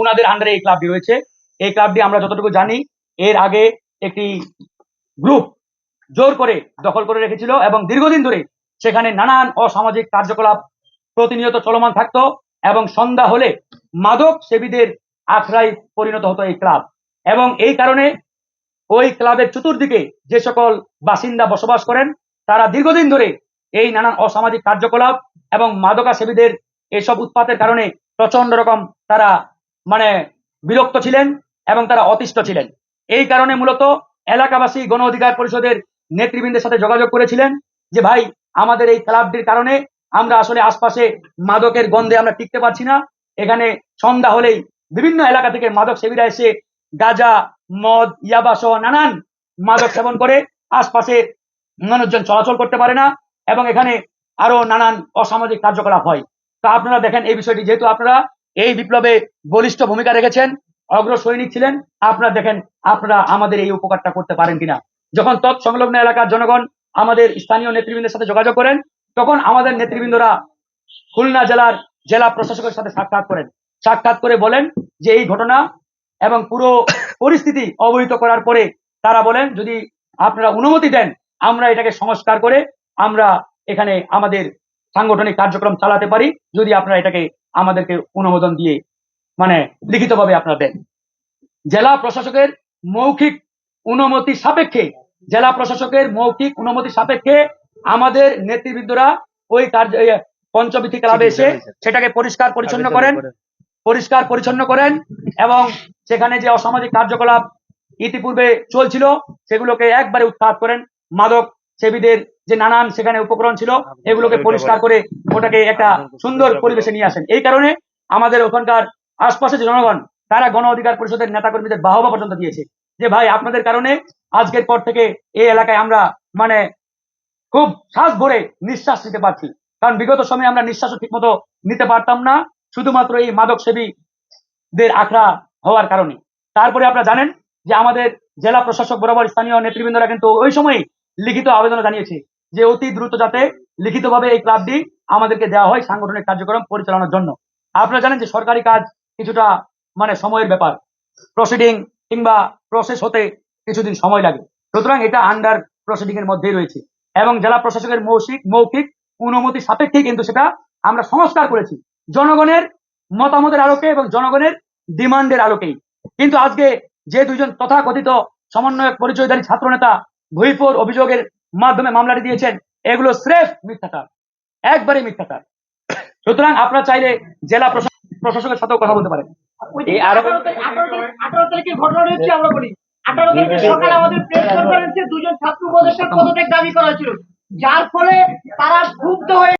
ওনাদের আন্ডারে এই ক্লাবটি রয়েছে। এই ক্লাবটি আমরা যতটুকু জানি, এর আগে একটি গ্রুপ জোর করে দখল করে রেখেছিল এবং দীর্ঘদিন ধরে সেখানে নানান অসামাজিক কার্যকলাপ প্রতিনিয়ত চলমান থাকতো এবং সন্ধ্যা হলে মাদক সেবীদের আখড়ায় পরিণত হতো এই ক্লাব এবং এই কারণে ওই ক্লাবের চতুর্দিকে যে সকল বাসিন্দা বসবাস করেন, তারা দীর্ঘদিন ধরে এই নানান অসামাজিক কার্যকলাপ এবং মাদকা সেবীদের এসব উৎপাতের কারণে প্রচণ্ড রকম তারা মানে বিরক্ত ছিলেন এবং তারা অতিষ্ঠ ছিলেন। এই কারণে মূলত এলাকাবাসী গণ অধিকার পরিষদের নেতৃবৃন্দের সাথে যোগাযোগ করেছিলেন যে, ভাই, আমাদের এই ক্লাবটির কারণে আমরা আসলে আশপাশে মাদকের গন্ধে আমরা টিকতে পারছি না। এখানে সন্ধ্যা হলেই বিভিন্ন এলাকা থেকে মাদক সেবীরা এসে গাজা, মদ ইয়াবা সহ নানান মাদক সেবন করে আশপাশে মানুষজন চলাচল করতে পারে না এবং এখানে আরও নানান অসামাজিক কার্যকলাপ হয়। তা আপনারা দেখেন এই বিষয়টি, যেহেতু আপনারা এই বিপ্লবে বলিষ্ঠ ভূমিকা রেখেছেন অগ্র সৈনিক ছিলেন। আপনারা দেখেন, আপনারা আমাদের এই উপকারটা করতে পারেন কিনা। যখন তৎসংলগ্ন এলাকার জনগণ আমাদের স্থানীয় নেতৃবৃন্দের সাথে যোগাযোগ করেন, তখন আমাদের নেতৃবৃন্দরা খুলনা জেলার জেলা প্রশাসকের সাথে সাক্ষাৎ করেন। সাক্ষাৎ করে বলেন যে এই ঘটনা এবং পুরো পরিস্থিতি অবহিত করার পরে তারা বলেন, যদি আপনারা অনুমতি দেন, আমরা এটাকে সংস্কার করে আমরা এখানে আমাদের সাংগঠনিক কার্যক্রম চালাতে পারি যদি আপনারা এটাকে আমাদেরকে অনুমোদন দিয়ে মানে লিখিতভাবে আপনারা দেন। জেলা প্রশাসকের মৌখিক অনুমতি সাপেক্ষে জেলা প্রশাসকের মৌখিক অনুমতি সাপেক্ষে আমাদের নেতৃবৃন্দরা ওই কার্য এই পঞ্চবিথি ক্লাবে এসে সেটাকে পরিষ্কার পরিচ্ছন্ন করেন পরিষ্কার পরিচ্ছন্ন করেন এবং সেখানে যে অসামাজিক কার্যকলাপ ইতিপূর্বে চলছিল সেগুলোকে একবারে উৎখাত করেন মাদক সেবীদের যে নানান সেখানে উপকরণ ছিল, এগুলোকে পরিষ্কার করে ওটাকে একটা সুন্দর পরিবেশে নিয়ে আসেন। এই কারণে আমাদের ওখানকার আশপাশের জনগণ, তারা গণ অধিকার পরিষদের নেতাকর্মীদের বাহবা পর্যন্ত দিয়েছে যে, ভাই, আপনাদের কারণে আজকের পর থেকে এই এলাকায় আমরা মানে খুব শ্বাস ভরে নিঃশ্বাস নিতে পারছি। কারণ বিগত সময়ে আমরা নিঃশ্বাসও ঠিক মতো নিতে পারতাম না, শুধুমাত্র এই মাদক সেবীদের আখড়া হওয়ার কারণে। তারপরে আপনারা জানেন যে, আমাদের জেলা প্রশাসক বরাবর স্থানীয় নেতৃবৃন্দরা কিন্তু ওই সময় লিখিত আবেদন জানিয়েছে যে অতি দ্রুত যাতে লিখিতভাবে এই ক্লাবটি আমাদেরকে দেওয়া হয় সাংগঠনিক কার্যক্রম পরিচালনার জন্য। আপনারা জানেন যে সরকারি কাজ কিছুটা মানে সময়ের ব্যাপার। প্রসিডিং কিংবা প্রসেস হতে কিছুদিন সময় লাগে। সুতরাং এটা আন্ডার প্রসিডিং এর মধ্যেই রয়েছে। এবং জেলা প্রশাসকের মৌখিক মৌখিক অনুমতি সাপেক্ষেই কিন্তু সেটা আমরা সংস্কার করেছি। জনগণের মতামতের আলোকে এবং জনগণের ডিমান্ডের আলোকেই। কিন্তু আজকে যে দুইজন তথাকথিত সমন্বয়ক পরিচয়ধারী ছাত্র নেতা ভুইফোর অভিযোগের মাধ্যমে মামলাটি দিয়েছেন এগুলো স্রেফ মিথ্যাচার একবারে মিথ্যাচার। সুতরাং আপনারা চাইলে জেলা প্রশাসনের সাথেও কথা বলতে পারেন। এই আঠারো তারিখের ঘটনা হচ্ছে আমরা বলি। আঠারো তারিখে সকালে আমাদের প্রেস কনফারেন্সে দুজন ছাত্র উপদেষ্টার পদত্যাগ দাবি করা ছিল যার ফলে তারা ক্ষুব্ধ হয়ে